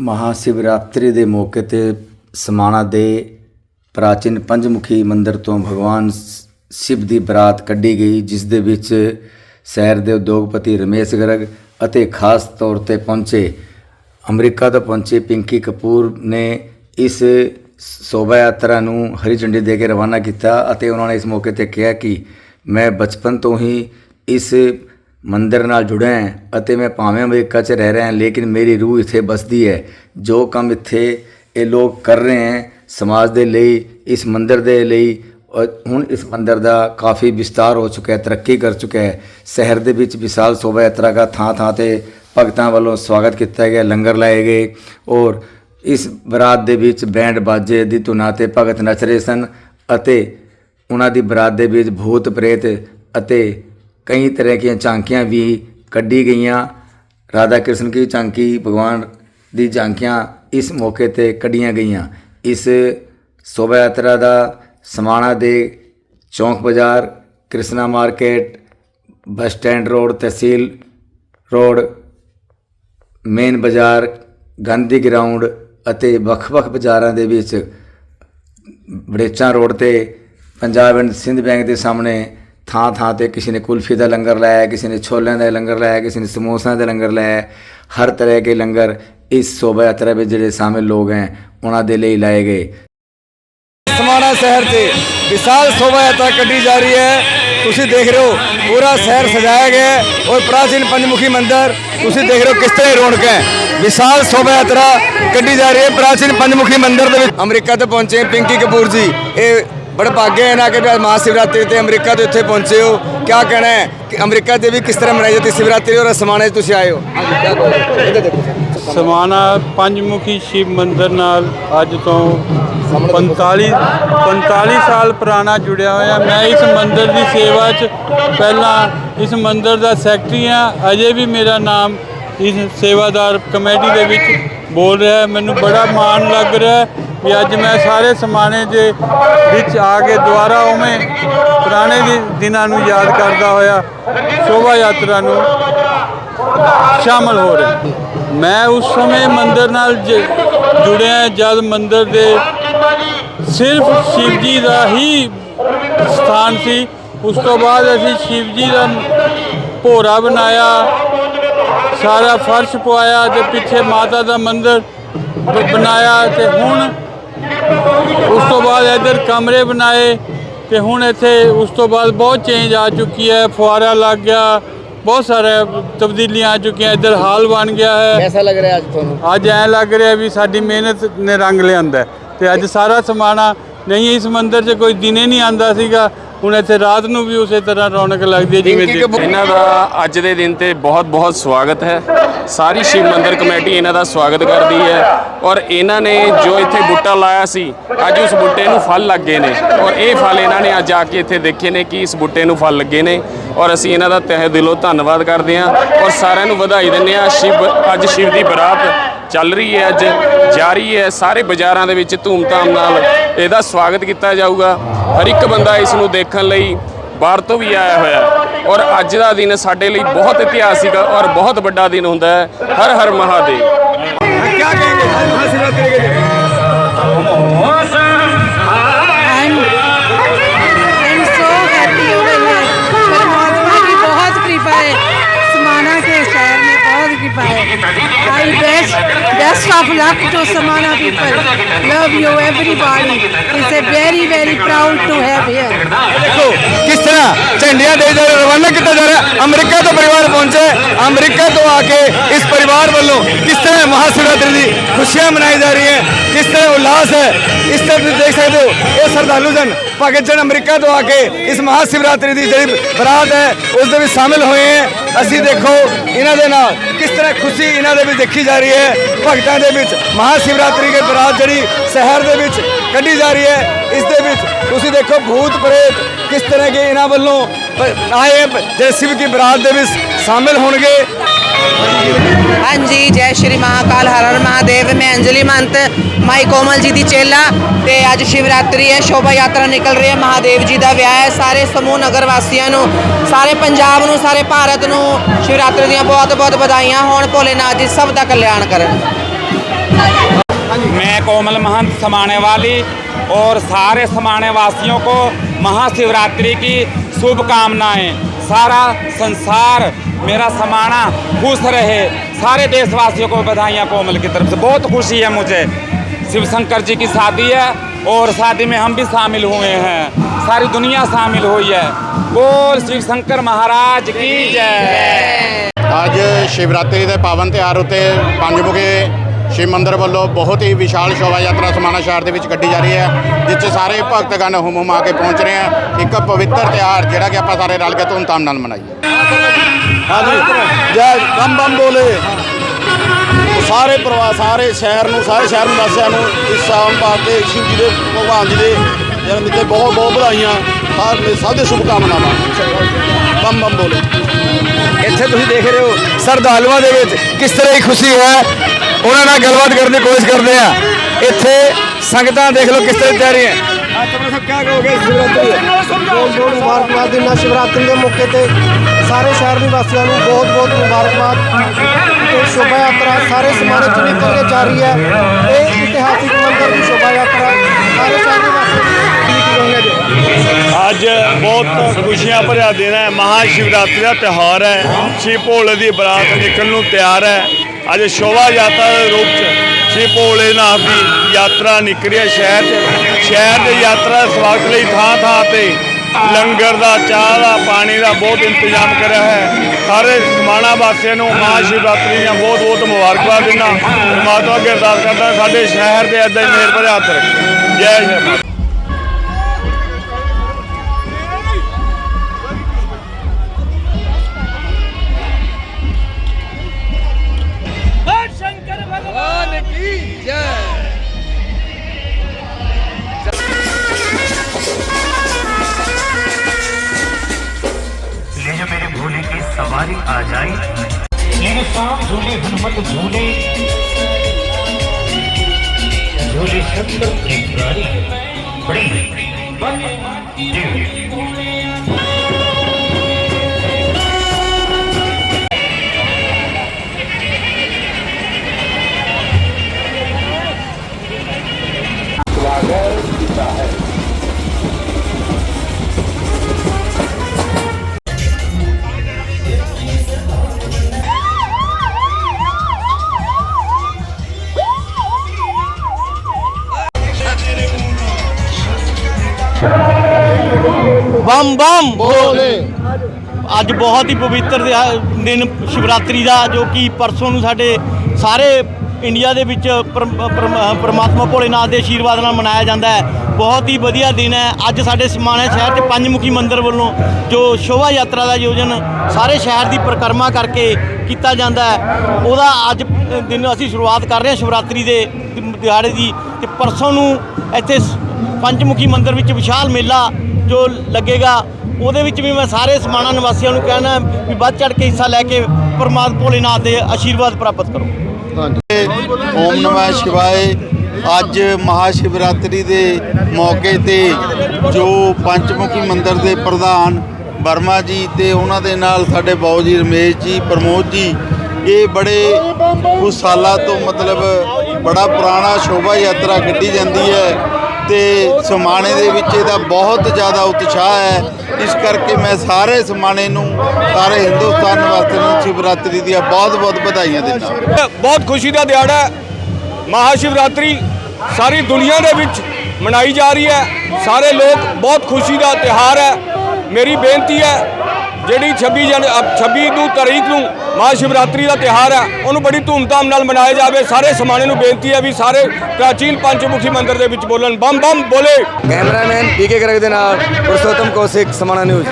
ਮਹਾਸ਼ਿਵਰਾਤਰੀ ਦੇ ਮੌਕੇ ਤੇ ਸਮਾਣਾ ਦੇ ਪ੍ਰਾਚੀਨ ਪੰਜਮੁਖੀ ਮੰਦਿਰ ਤੋਂ ਭਗਵਾਨ ਸ਼ਿਵ ਦੀ ਬਰਾਤ ਕੱਢੀ ਗਈ, ਜਿਸ ਦੇ ਵਿੱਚ ਸ਼ਹਿਰ ਦੇ ਉਦਯੋਗਪਤੀ ਰਮੇਸ਼ ਗਰਗ ਅਤੇ ਖਾਸ ਤੌਰ ਤੇ ਪਹੁੰਚੇ, ਅਮਰੀਕਾ ਤੋਂ ਪਹੁੰਚੇ ਪਿੰਕੀ ਕਪੂਰ ਨੇ ਇਸ ਸ਼ੋਭਾ ਯਾਤਰਾ ਨੂੰ ਹਰੀ ਝੰਡੀ ਦੇ ਕੇ ਰਵਾਨਾ ਕੀਤਾ ਅਤੇ ਉਹਨਾਂ ਨੇ ਇਸ ਮੌਕੇ ਤੇ ਕਿਹਾ ਕਿ ਮੈਂ ਬਚਪਨ ਤੋਂ ਹੀ ਇਸ ਮੰਦਰ ਨਾਲ ਜੁੜਿਆ ਹਾਂ ਅਤੇ ਮੈਂ ਭਾਵੇਂ ਅਮਰੀਕਾ 'ਚ ਰਹਿ ਰਿਹਾ ਹਾਂ ਲੇਕਿਨ ਮੇਰੀ ਰੂਹ ਇੱਥੇ ਬਸਦੀ ਹੈ। ਜੋ ਕੰਮ ਇੱਥੇ ਇਹ ਲੋਕ ਕਰ ਰਹੇ ਹਨ ਸਮਾਜ ਦੇ ਲਈ, ਇਸ ਮੰਦਰ ਦੇ ਲਈ ਹੁਣ ਇਸ ਮੰਦਰ ਦਾ ਕਾਫੀ ਵਿਸਤਾਰ ਹੋ ਚੁੱਕਾ ਹੈ, ਤਰੱਕੀ ਕਰ ਚੁੱਕਾ ਹੈ। ਸ਼ਹਿਰ ਦੇ ਵਿੱਚ ਵਿਸ਼ਾਲ ਸ਼ੋਭਾ ਯਾਤਰਾ ਦਾ ਥਾਂ ਥਾਂ ਤੇ ਭਗਤਾਂ ਵੱਲੋਂ ਸਵਾਗਤ ਕੀਤਾ ਗਿਆ, ਲੰਗਰ ਲਾਏ ਗਏ ਔਰ ਇਸ ਬਰਾਤ ਦੇ ਵਿੱਚ ਬੈਂਡ ਬਾਜੇ ਦੀ ਧੁਨਾਂ ਤੇ ਭਗਤ ਨੱਚ ਰਹੇ ਸਨ ਅਤੇ ਉਹਨਾਂ ਦੀ ਬਰਾਤ ਦੇ ਵਿੱਚ ਭੂਤ ਪ੍ਰੇਤ ਅਤੇ ਕਈ ਤਰ੍ਹਾਂ ਦੀਆਂ ਝਾਂਕੀਆਂ ਵੀ ਕੱਢੀ ਗਈਆਂ। ਰਾਧਾ ਕ੍ਰਿਸ਼ਨ ਕੀ ਝਾਂਕੀ ਭਗਵਾਨ ਦੀ ਝਾਂਕੀਆਂ ਇਸ ਮੌਕੇ ਤੇ ਕੱਢੀਆਂ ਗਈਆਂ। ਇਸ ਸ਼ੋਭਾ ਯਾਤਰਾ ਦਾ ਸਮਾਣਾ ਦੇ ਚੌਂਕ ਬਾਜ਼ਾਰ, Krishna market, bus stand road, Tehsil road, main ਬਾਜ਼ਾਰ, ਗਾਂਧੀ ਗਰਾਊਂਡ ਅਤੇ ਵੱਖ-ਵੱਖ ਬਾਜ਼ਾਰਾਂ ਦੇ ਵਿੱਚ ਬੜੇਚਾਂ ਰੋਡ ਤੇ ਪੰਜਾਬ ਐਂਡ ਸਿੰਧ ਬੈਂਕ ਦੇ ਸਾਹਮਣੇ ਥਾਂ ਥਾਂ ਤੇ ਕਿਸੇ ਨੇ ਕੁਲਫੀ ਦਾ ਲੰਗਰ ਲਾਇਆ, ਕਿਸੇ ਨੇ ਛੋਲਿਆਂ ਦਾ ਲੰਗਰ ਲਾਇਆ, ਕਿਸੇ ਨੇ ਸਮੋਸਿਆਂ ਦਾ ਲੰਗਰ ਲਾਇਆ, ਹਰ ਤਰ੍ਹਾਂ ਦੇ ਲੰਗਰ ਇਸ ਸ਼ੋਭਾ ਯਾਤਰਾ ਵਿੱਚ ਜਿਹੜੇ ਸ਼ਾਮਿਲ ਲੋਕ ਹਨ ਉਹਨਾਂ ਦੇ ਲਈ ਲਾਏ ਗਏ। ਸਮਾਣਾ ਸ਼ਹਿਰ 'ਚ ਵਿਸ਼ਾਲ ਸ਼ੋਭਾ ਯਾਤਰਾ ਕੱਢੀ ਜਾ ਰਹੀ ਹੈ। ਤੁਸੀਂ ਦੇਖ ਰਹੇ ਹੋ, ਪੂਰਾ ਸ਼ਹਿਰ ਸਜਾਇਆ ਗਿਆ ਹੈ ਔਰ ਪ੍ਰਾਚੀਨ ਪੰਜਮੁਖੀ ਮੰਦਿਰ, ਤੁਸੀਂ ਦੇਖ ਰਹੇ ਹੋ ਕਿਸ ਤਰ੍ਹਾਂ ਰੌਣਕ ਹੈ। ਵਿਸ਼ਾਲ ਸ਼ੋਭਾ ਯਾਤਰਾ ਕੱਢੀ ਜਾ ਰਹੀ ਹੈ ਪ੍ਰਾਚੀਨ ਪੰਜਮੁਖੀ ਮੰਦਿਰ ਦੇ ਵਿੱਚ। ਅਮਰੀਕਾ ਤੋਂ ਪਹੁੰਚੇ ਪਿੰਕੀ ਕਪੂਰ ਜੀ, ਇਹ ਬੜਾ ਭਾਗਿਆ ਹੈ ਨਾ ਕਿ ਵੀ ਅੱਜ ਮਹਾਸ਼ਿਵਰਾਤਰੀ ਤੇ ਅਮਰੀਕਾ ਤੋਂ ਇੱਥੇ ਪਹੁੰਚੇ ਹੋ। ਕੀ ਕਹਿਣਾ ਹੈ? ਕਿ ਅਮਰੀਕਾ ਤੇ ਵੀ ਕਿਸ ਤਰ੍ਹਾਂ ਮਨਾਈ ਜਾਂਦੀ ਸ਼ਿਵਰਾਤਰੀ ਔਰ ਸਮਾਣੇ 'ਚ ਤੁਸੀਂ ਆਏ ਹੋ। ਹਾਂਜੀ ਕੀ ਕਹੋਗੇ? ਸਮਾਣਾ ਪੰਜਮੁਖੀ ਸ਼ਿਵ ਮੰਦਿਰ ਨਾਲ ਅੱਜ ਤੋਂ 45 45 ਸਾਲ ਪੁਰਾਣਾ ਜੁੜਿਆ ਹੋਇਆ। ਮੈਂ ਇਸ ਮੰਦਿਰ ਦੀ ਸੇਵਾ 'ਚ ਪਹਿਲਾਂ ਇਸ ਮੰਦਿਰ ਦਾ ਸੈਕਟਰੀ ਹਾਂ। ਅਜੇ ਵੀ ਮੇਰਾ ਨਾਮ ਇਸ ਸੇਵਾਦਾਰ ਕਮੇਟੀ ਦੇ ਵਿੱਚ ਬੋਲ ਰਿਹਾ ਮੈਨੂੰ ਬੜਾ ਮਾਣ ਲੱਗ ਰਿਹਾ ਵੀ ਅੱਜ ਮੈਂ ਸਾਰੇ ਸਮਾਣੇ ਦੇ ਵਿੱਚ ਆ ਕੇ ਦੁਬਾਰਾ ਉਵੇਂ ਪੁਰਾਣੇ ਦਿਨਾਂ ਨੂੰ ਯਾਦ ਕਰਦਾ ਹੋਇਆ ਸ਼ੋਭਾ ਯਾਤਰਾ ਨੂੰ ਸ਼ਾਮਲ ਹੋ ਰਿਹਾ। ਮੈਂ ਉਸ ਸਮੇਂ ਮੰਦਰ ਨਾਲ ਜੁੜਿਆ ਜਦ ਮੰਦਰ ਦੇ ਸਿਰਫ ਸ਼ਿਵ ਜੀ ਦਾ ਹੀ ਸਥਾਨ ਸੀ, ਉਸ ਤੋਂ ਬਾਅਦ ਅਸੀਂ ਸ਼ਿਵ ਜੀ ਦਾ ਭੋਰਾ ਬਣਾਇਆ, ਸਾਰਾ ਫਰਸ਼ ਪਵਾਇਆ ਤੇ ਪਿੱਛੇ ਮਾਤਾ ਦਾ ਮੰਦਿਰ ਬਣਾਇਆ ਤੇ ਹੁਣ ਉਸ ਤੋਂ ਬਾਅਦ ਇੱਧਰ ਕਮਰੇ ਬਣਾਏ ਤੇ ਹੁਣ ਇੱਥੇ ਉਸ ਤੋਂ ਬਾਅਦ ਬਹੁਤ ਚੇਂਜ ਆ ਚੁੱਕੀ ਹੈ ਫੁਆਰਾ ਲੱਗ ਗਿਆ ਬਹੁਤ ਸਾਰੇ ਤਬਦੀਲੀਆਂ ਆ ਚੁੱਕੀਆਂ ਇੱਧਰ ਹਾਲ ਬਣ ਗਿਆ ਹੈ। ਐਸਾ ਲੱਗ ਰਿਹਾ ਅੱਜ ਤੁਹਾਨੂੰ? ਅੱਜ ਐ ਲੱਗ ਰਿਹਾ ਵੀ ਸਾਡੀ ਮਿਹਨਤ ਨੇ ਰੰਗ ਲਿਆਂਦਾ ਤੇ ਅੱਜ ਸਾਰਾ ਸਮਾਣਾ ਨਹੀਂ ਇਸ ਮੰਦਿਰ 'ਚ ਕੋਈ ਦਿਨੇ ਨਹੀਂ ਆਂਦਾ ਸੀਗਾ ਹੁਣ ਇੱਥੇ ਰਾਤ ਨੂੰ ਵੀ ਉਸੇ ਤਰ੍ਹਾਂ ਰੌਣਕ ਲੱਗਦੀ ਹੈ ਜਿਵੇਂ ਦਿਨ- ਇਹਨਾਂ ਦਾ ਅੱਜ ਦੇ ਦਿਨ ਤੇ ਬਹੁਤ ਬਹੁਤ ਸਵਾਗਤ ਹੈ। ਸਾਰੀ ਸ਼ਿਵ ਮੰਦਿਰ ਕਮੇਟੀ ਇਹਨਾਂ ਦਾ ਸਵਾਗਤ ਕਰਦੀ ਹੈ ਔਰ ਇਹਨਾਂ ਨੇ ਜੋ ਇੱਥੇ ਬੂਟਾ ਲਾਇਆ ਸੀ ਅੱਜ ਉਸ ਬੂਟੇ ਨੂੰ ਫਲ ਲੱਗੇ ਨੇ ਔਰ ਇਹ ਫਲ ਇਹਨਾਂ ਨੇ ਅੱਜ ਆ ਕੇ ਇੱਥੇ ਦੇਖੇ ਨੇ ਕਿ ਇਸ ਬੂਟੇ ਨੂੰ ਫਲ ਲੱਗੇ ਨੇ ਔਰ ਅਸੀਂ ਇਹਨਾਂ ਦਾ ਤਹਿ ਦਿਲੋਂ ਧੰਨਵਾਦ ਕਰਦੇ ਹਾਂ ਔਰ ਸਾਰਿਆਂ ਨੂੰ ਵਧਾਈ ਦਿੰਦੇ ਹਾਂ। ਸ਼ਿਵ ਅੱਜ ਸ਼ਿਵ ਦੀ ਬਰਾਤ ਚੱਲ ਰਹੀ ਹੈ ਅੱਜ ਜਾਰੀ ਹੈ। ਸਾਰੇ ਬਾਜ਼ਾਰਾਂ ਦੇ ਵਿੱਚ ਧੂਮਧਾਮ ਨਾਲ ਇਹਦਾ ਸਵਾਗਤ ਕੀਤਾ ਜਾਊਗਾ। ਹਰ ਇੱਕ ਬੰਦਾ ਇਸ ਨੂੰ ਦੇਖਣ ਲਈ ਬਾਹਰ ਤੋਂ ਵੀ ਆਇਆ ਹੋਇਆ ਔਰ ਅੱਜ ਦਾ ਦਿਨ ਸਾਡੇ ਲਈ ਬਹੁਤ ਇਤਿਹਾਸਿਕ ਔਰ ਬਹੁਤ ਵੱਡਾ ਦਿਨ ਹੁੰਦਾ ਹੈ। ਹਰ ਹਰ Mahadev. most of luck to Samana people. Love you everybody. It's a very very proud to have here. ਦੇਖੋ, ਕਿਸ ਤਰ੍ਹਾਂ ਝੰਡੀਆਂ ਦੇ ਜਾ ਰਵਾਨਾ ਕੀਤਾ ਜਾ ਰਿਹਾ, ਅਮਰੀਕਾ ਤੋਂ ਪਰਿਵਾਰ ਪਹੁੰਚੇ ਅਮਰੀਕਾ ਤੋਂ ਆ ਕੇ ਇਸ ਪਰਿਵਾਰ ਵੱਲੋਂ ਕਿਸ ਤਰ੍ਹਾਂ ਮਹਾਸ਼ਿਵਰਾਤਰੀ ਦੀ ਖੁਸ਼ੀਆਂ ਮਨਾਈ ਜਾ ਰਹੀ ਹੈ, ਕਿਸ ਤਰ੍ਹਾਂ ਉਲਾਸ ਹੈ, ਇਸ ਤਰ੍ਹਾਂ ਤੁਸੀਂ ਦੇਖ ਸਕਦੇ ਹੋ, ਇਹ ਸਰਦਾਲੂ ਜਨ, ਭਗਤ ਜਨ ਅਮਰੀਕਾ ਤੋਂ ਆ ਕੇ ਇਸ ਮਹਾਸ਼ਿਵਰਾਤਰੀ ਦੀ ਜਿਹੜੀ ਬਰਾਤ ਹੈ, ਉਸ ਦੇ ਵਿੱਚ ਸ਼ਾਮਿਲ ਹੋਏ ਹੈ ਅਸੀਂ ਦੇਖੋ ਇਹਨਾਂ ਦੇ ਨਾਲ ਕਿਸ ਤਰ੍ਹਾਂ ਖੁਸ਼ੀ ਇਹਨਾਂ ਦੇ ਵਿੱਚ ਦੇਖੀ ਜਾ ਰਹੀ ਹੈ। ਭਗਤਾਂ ਦੇ ਵਿੱਚ ਮਹਾਸ਼ਿਵਰਾਤਰੀ ਦੀ ਬਰਾਤ ਜਿਹੜੀ ਸ਼ਹਿਰ ਦੇ ਵਿੱਚ ਕੱਢੀ ਜਾ ਰਹੀ ਹੈ ਇਸ ਦੇ ਵਿੱਚ ਤੁਸੀਂ ਦੇਖੋ ਭੂਤ ਪ੍ਰੇਤ ਕਿਸ ਤਰ੍ਹਾਂ ਕੇ ਇਹਨਾਂ ਵੱਲੋਂ ਆਏ ਹੈ, ਜਿਹੜੇ ਸ਼ਿਵ ਦੀ ਬਰਾਤ ਦੇ ਵਿੱਚ ਸ਼ਾਮਿਲ ਹੋਣਗੇ। ਹਾਂਜੀ ਜੈ ਸ਼੍ਰੀ ਮਹਾਕਾਲ ਹਰ ਹਰ ਮਹਾਦੇਵ ਮੈਂ ਅੰਜਲੀ ਮੰਤ ਮਾਈ ਕੋਮਲ ਜੀ ਦੀ ਚੇਲਾ ਤੇ ਅੱਜ ਸ਼ਿਵਰਾਤਰੀ ਹੈ ਸ਼ੋਭਾ ਯਾਤਰਾ ਨਿਕਲ ਰਹੀ ਹੈ ਮਹਾਦੇਵ ਜੀ ਦਾ ਵਿਆਹ ਹੈ ਸਾਰੇ ਸਮੂਹ ਨਗਰ ਵਾਸੀਆਂ ਨੂੰ ਸਾਰੇ ਪੰਜਾਬ ਨੂੰ ਸਾਰੇ ਭਾਰਤ ਨੂੰ ਸ਼ਿਵਰਾਤਰੀ ਦੀਆਂ ਬਹੁਤ ਬਹੁਤ ਵਧਾਈਆਂ ਹੋਣ ਭੋਲੇਨਾਥ ਜੀ ਸਭ ਦਾ ਕਲਿਆਣ ਕਰਨ मैं कोमल महंत समाने वाली और सारे समाने वासियों को महाशिवरात्रि की शुभकामनाएं सारा संसार मेरा समाना खुश रहे सारे देशवासियों को बधाइयाँ कोमल की तरफ से बहुत खुशी है मुझे शिव शंकर जी की शादी है और शादी में हम भी शामिल हुए हैं सारी दुनिया शामिल हुई है बोल शिव शंकर महाराज की जय ਅੱਜ ਸ਼ਿਵਰਾਤਰੀ ਦੇ ਪਾਵਨ ਤਿਉਹਾਰ ਉੱਤੇ ਪੰਜਮੁਖੀ ਸ਼ਿਵ ਮੰਦਿਰ ਵੱਲੋਂ ਬਹੁਤ ਹੀ ਵਿਸ਼ਾਲ ਸ਼ੋਭਾ ਯਾਤਰਾ ਸਮਾਣਾ ਸ਼ਹਿਰ ਦੇ ਵਿੱਚ ਕੱਢੀ ਜਾ ਰਹੀ ਹੈ ਜਿਸ 'ਚ ਸਾਰੇ ਭਗਤਗਣ ਹੁਮ ਹੁਮਾ ਕੇ ਪਹੁੰਚ ਰਹੇ ਹਨ ਇੱਕ ਪਵਿੱਤਰ ਤਿਉਹਾਰ ਜਿਹੜਾ ਕਿ ਆਪਾਂ ਸਾਰੇ ਰਲ ਕੇ ਧੂਮਧਾਮ ਨਾਲ ਮਨਾਈਏ ਹਾਂਜੀ। ਜੈ ਬੰਮ ਬੰਮ ਬੋਲੇ। ਸਾਰੇ ਪਰਿਵਾਰ ਸਾਰੇ ਸ਼ਹਿਰ ਨੂੰ ਸਾਰੇ ਸ਼ਹਿਰ ਨਿਵਾਸੀਆਂ ਨੂੰ ਇਸ ਸਾਲ ਵਾਸਤੇ ਸ਼ਿਵ ਜੀ ਦੇ ਭਗਵਾਨ ਜੀ ਦੇ ਜਨਮ ਦਿਨ ਤੇ ਬਹੁਤ ਬਹੁਤ ਵਧਾਈਆਂ। ਸਾਰੇ ਸਭ ਦੇ ਸ਼ੁਭ ਕਾਮਨਾਵਾਂ ਬੰਮ ਬੰਮ ਬੋਲੇ। ਇੱਥੇ ਤੁਸੀਂ ਦੇਖ ਰਹੇ ਹੋ ਸਰਦਾਲੂਆਂ ਦੇ ਵਿੱਚ ਕਿਸ ਤਰ੍ਹਾਂ ਦੀ ਖੁਸ਼ੀ ਹੈ। ਉਹਨਾਂ ਨਾਲ ਗੱਲਬਾਤ ਕਰਨ ਦੀ ਕੋਸ਼ਿਸ਼ ਕਰਦੇ ਆ ਇੱਥੇ ਸੰਗਤਾਂ ਦੇਖ ਲਓ ਕਿਸ ਤਰ੍ਹਾਂ ਤਿਆਰ ਹੈ ਬਹੁਤ ਬਹੁਤ ਮੁਬਾਰਕਬਾਦ ਦਿੰਦਾ ਸ਼ਿਵਰਾਤਰੀ ਦੇ ਮੌਕੇ ਤੇ। ਸਾਰੇ ਸ਼ਹਿਰ ਨਿਵਾਸੀਆਂ ਨੂੰ ਬਹੁਤ ਬਹੁਤ ਮੁਬਾਰਕਬਾਦ। ਤੇ ਸ਼ੋਭਾ ਯਾਤਰਾ ਸਾਰੇ ਸਮਾਜ ਚ ਨਿਕਲ ਕੇ ਜਾ ਰਹੀ ਹੈ। ਇਹ ਇਤਿਹਾਸਿਕ ਮੰਦਰ ਦੀ ਸ਼ੋਭਾ ਯਾਤਰਾ ਸਾਰੇ ਸ਼ਹਿਰ ਨਿਵਾਸੀਆਂ ਨੂੰ ਅੱਜ ਬਹੁਤ ਖੁਸ਼ੀਆਂ ਭਰਿਆ ਦਿਨ ਹੈ। ਮਹਾ ਸ਼ਿਵਰਾਤਰੀ ਦਾ ਤਿਉਹਾਰ ਹੈ। ਸ਼ਿਵ ਭੋਲੇ ਦੀ ਬਰਾਤ ਨਿਕਲਣ ਨੂੰ ਤਿਆਰ ਹੈ। ਅੱਜ ਸ਼ੋਭਾ ਯਾਤਰਾ ਦੇ ਰੂਪ ਚ ਸ਼ਿਵ ਭੋਲੇਨਾਥ ਦੀ ਯਾਤਰਾ ਨਿਕਲੀ ਹੈ ਸ਼ਹਿਰ 'ਚ। ਸ਼ਹਿਰ ਦੇ ਯਾਤਰਾ ਸਵਾਗਤ ਲਈ ਥਾਂ ਥਾਂ ਤੇ ਲੰਗਰ ਦਾ, ਚਾਹ ਦਾ, ਪਾਣੀ ਦਾ ਬਹੁਤ ਇੰਤਜ਼ਾਮ ਕਰਿਆ ਹੈ। ਸਾਰੇ ਸਮਾਣਾ ਵਾਸੀਆਂ ਨੂੰ ਮਹਾ ਸ਼ਿਵਰਾਤਰੀ ਦੀਆਂ ਬਹੁਤ ਬਹੁਤ ਮੁਬਾਰਕਾਂ ਦਿੰਦਾ। ਪਰਮਾਤਮਾ ਅੱਗੇ ਅਰਦਾਸ ਕਰਦਾ, ਸਾਡੇ ਸ਼ਹਿਰ ਦੇ ਏਦਾਂ ਹੀ ਮਿਹਰ ਭਰੇ ਹੱਥ ਰੱਖੇ। ਜੈ ਸ਼੍ਰੀ की सवारी आ जाए मेरे साथ झूले हनुमत झूले झूले शंकर त्रिपुरारी बड़ी One, ਬੰਮ ਬੰਮ ਬੋਲੇ। ਅੱਜ ਬਹੁਤ ਹੀ ਪਵਿੱਤਰ ਦਿਨ ਸ਼ਿਵਰਾਤਰੀ ਦਾ ਜੋ ਕਿ ਪਰਸੋਂ ਨੂੰ ਸਾਡੇ ਸਾਰੇ ਇੰਡੀਆ ਦੇ ਵਿੱਚ ਪਰਮ- ਪਰਮ- ਪਰਮਾਤਮਾ ਭੋਲੇਨਾਥ ਦੇ ਆਸ਼ੀਰਵਾਦ ਨਾਲ ਮਨਾਇਆ ਜਾਂਦਾ ਹੈ। ਬਹੁਤ ਹੀ ਵਧੀਆ ਦਿਨ ਹੈ। ਅੱਜ ਸਾਡੇ ਸਮਾਣੇ ਸ਼ਹਿਰ 'ਚ ਪੰਜਮੁਖੀ ਮੰਦਿਰ ਵੱਲੋਂ ਜੋ ਸ਼ੋਭਾ ਯਾਤਰਾ ਦਾ ਆਯੋਜਨ ਸਾਰੇ ਸ਼ਹਿਰ ਦੀ ਪਰਿਕਰਮਾ ਕਰਕੇ ਕੀਤਾ ਜਾਂਦਾ ਹੈ। ਉਹਦਾ ਅੱਜ ਦਿਨ ਅਸੀਂ ਸ਼ੁਰੂਆਤ ਕਰ ਰਹੇ ਹਾਂ ਸ਼ਿਵਰਾਤਰੀ ਦੇ ਦਿਹਾੜੇ ਦੀ। ਤੇ ਪਰਸੋਂ ਨੂੰ ਇੱਥੇ ਪੰਚਮੁਖੀ ਮੰਦਿਰ ਵਿੱਚ ਵਿਸ਼ਾਲ ਮੇਲਾ ਜੋ ਲੱਗੇਗਾ, ਉਹਦੇ ਵਿੱਚ ਵੀ ਮੈਂ ਸਾਰੇ ਸਮਾਣਾ ਨਿਵਾਸੀਆਂ ਨੂੰ ਕਹਿਣਾ ਵੀ ਵੱਧ ਚੜ ਕੇ ਹਿੱਸਾ ਲੈ ਕੇ ਪਰਮਾਤਮਾ ਭੋਲੇਨਾਥ ਦੇ ਆਸ਼ੀਰਵਾਦ ਪ੍ਰਾਪਤ ਕਰੋ। ਓਮ ਨਮः ਸ਼ਿਵਾਏ। ਅੱਜ ਮਹਾ ਸ਼ਿਵਰਾਤਰੀ ਦੇ ਮੌਕੇ ਤੇ ਜੋ ਪੰਚਮੁਖੀ ਮੰਦਿਰ ਦੇ ਪ੍ਰਧਾਨ ਵਰਮਾ ਜੀ ਤੇ ਉਹਨਾਂ ਦੇ ਨਾਲ ਸਾਡੇ ਬਾਊ ਜੀ ਰਮੇਸ਼ ਜੀ, ਪ੍ਰਮੋਦ ਜੀ, ਇਹ ਬੜੇ ਕੁਝ ਸਾਲਾਂ ਤੋਂ ਮਤਲਬ ਬੜਾ ਪੁਰਾਣਾ ਸ਼ੋਭਾ ਯਾਤਰਾ ਕੱਢੀ ਜਾਂਦੀ ਹੈ। ਤੇ ਸਮਾਣੇ ਦੇ ਵਿੱਚ ਇਹਦਾ ਬਹੁਤ ਜ਼ਿਆਦਾ ਉਤਸ਼ਾਹ ਹੈ। ਇਸ ਕਰਕੇ ਮੈਂ ਸਾਰੇ ਸਮਾਣੇ ਨੂੰ ਸਾਰੇ ਹਿੰਦੁਸਤਾਨ ਵਾਸਤੇ ਨੂੰ ਸ਼ਿਵਰਾਤਰੀ ਦੀਆਂ ਬਹੁਤ ਬਹੁਤ ਵਧਾਈਆਂ ਦਿੰਦਾ ਬਹੁਤ ਖੁਸ਼ੀ ਦਾ ਦਿਹਾੜਾ ਹੈ। ਮਹਾ ਸਾਰੀ ਦੁਨੀਆ ਦੇ ਵਿੱਚ ਮਨਾਈ ਜਾ ਰਹੀ ਹੈ। ਸਾਰੇ ਲੋਕ ਬਹੁਤ ਖੁਸ਼ੀ ਦਾ ਤਿਹਾਰ ਹੈ। ਮੇਰੀ ਬੇਨਤੀ ਹੈ ਜਿਹੜੀ 26 ਜਨ ਅ, 26 ਨੂੰ ਤਾਰੀਖ ਨੂੰ ਮਹਾ ਸ਼ਿਵਰਾਤਰੀ ਦਾ ਤਿਹਾਰ ਹੈ। ਉਹਨੂੰ ਬੜੀ ਧੂਮਧਾਮ ਨਾਲ ਮਨਾਇਆ ਜਾਵੇ। ਸਾਰੇ ਸਮਾਣੇ ਨੂੰ ਬੇਨਤੀ ਹੈ ਵੀ ਸਾਰੇ ਪ੍ਰਾਚੀਨ ਪੰਚਮੁਖੀ ਮੰਦਿਰ ਦੇ ਵਿੱਚ ਬੋਲਣ। ਬੰਮ ਬੰਮ ਬੋਲੇ। ਕੈਮਰਾਮੈਨ ਪੀਕੇ ਗਰਗ ਦੇ ਨਾਲ ਪੁਰਸ਼ੋਤਮ ਕੌਸ਼ਿਕ, ਸਮਾਣਾ ਨਿਊਜ਼।